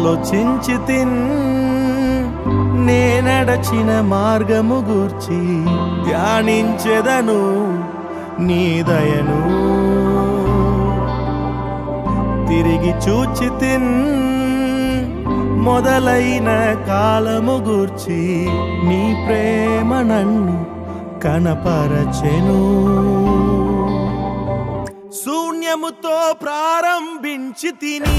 ఆలోచించి తిన్ నేనడచిన మార్గము గూర్చి ధ్యానించెదను నీ దయను. తిరిగి చూచి తిన్ మొదలైన కాలము గూర్చి నీ ప్రేమ నన్ను కనపరచెను. శూన్యముతో ప్రారంభించి తిని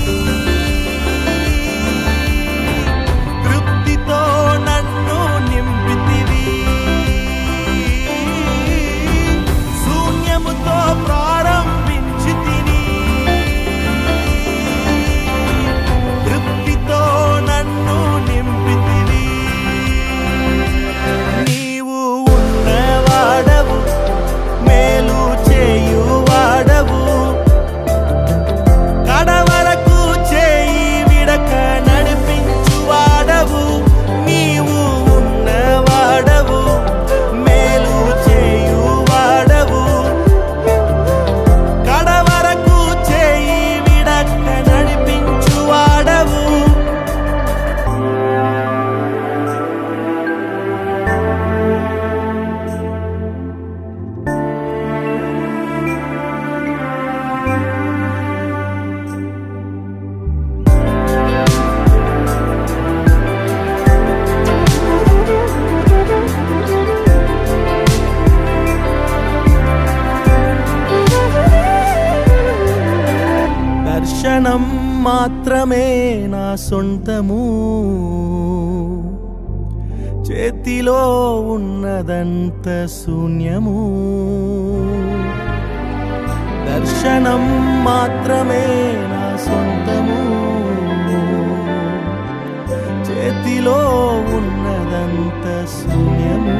దర్శనం మాత్రమే నా సొంతము చేతిలో ఉన్నదంత శూన్యము దర్శనం మాత్రమే నా సొంతము చేతిలో ఉన్నదంత శూన్యము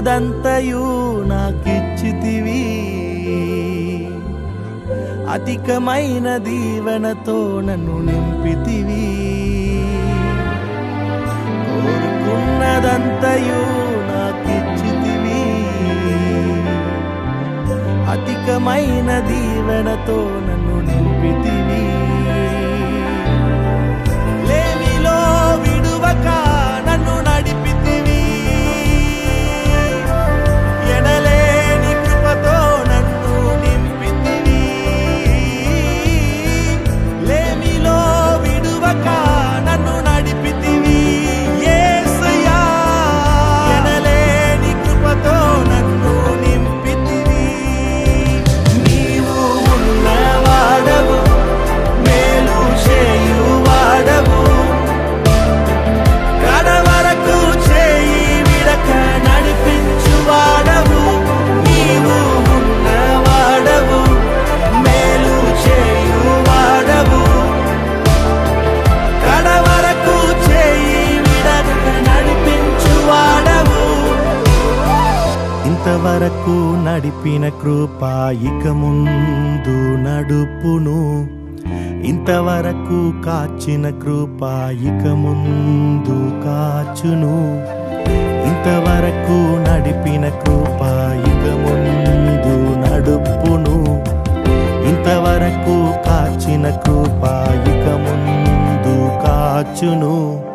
కోరుకున్నదంతయు నాకిచ్చితివి. అధికమైన దీవెనతో నన్ను నింపితివి. కోరుకున్నదంతయూ నాకిచ్చితివి. అధికమైన దీవెనతో నన్ను నింపితివి. లేమిలో విడువకా ఇంతవరకు నడిపిన కృపా ఇక ముందు నడుపును. ఇంతవరకు కాచిన కృపా ఇక ముందు కాచును. ఇంతవరకు నడిపిన కృపా ఇక ముందు నడుపును. ఇంతవరకు కాచిన కృపా ఇక ముందు కాచును.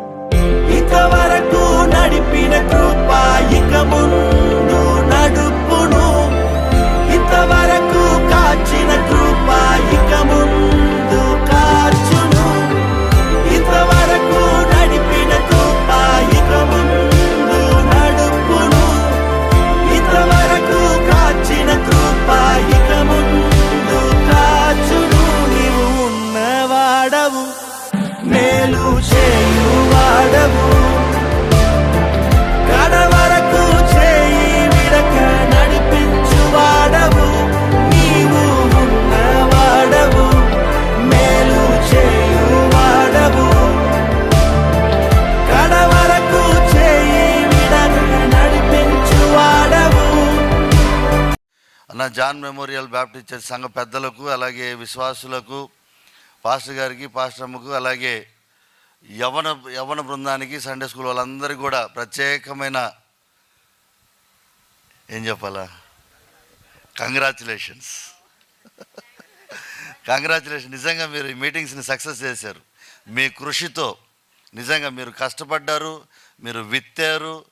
జాన్ మెమోరియల్ బ్యాప్టిస్ట్ చర్చ్ సంఘ పెద్దలకు అలాగే విశ్వాసులకు పాస్టర్ గారికి పాస్టర్ అలాగే యవన యవన బృందానికి సండే స్కూల్ వాళ్ళందరికీ కూడా ప్రత్యేకమైన ఏం చెప్పాలా? కంగ్రాచులేషన్స్. కంగ్రాచులేషన్. నిజంగా మీరు ఈ మీటింగ్స్ని సక్సెస్ చేశారు. మీ కృషితో నిజంగా మీరు కష్టపడ్డారు మీరు విత్తారు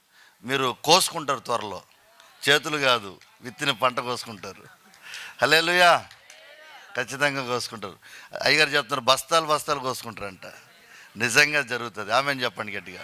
మీరు కోసుకుంటారు త్వరలో. చేతులు కాదు. విత్తిన పంట కోసుకుంటారు. హలే లుయా ఖచ్చితంగా కోసుకుంటారు. అయ్యగారు చెప్తున్నారు బస్తాలు బస్తాలు కోసుకుంటారంట. నిజంగా జరుగుతుంది. ఆమె చెప్పండి గట్టిగా.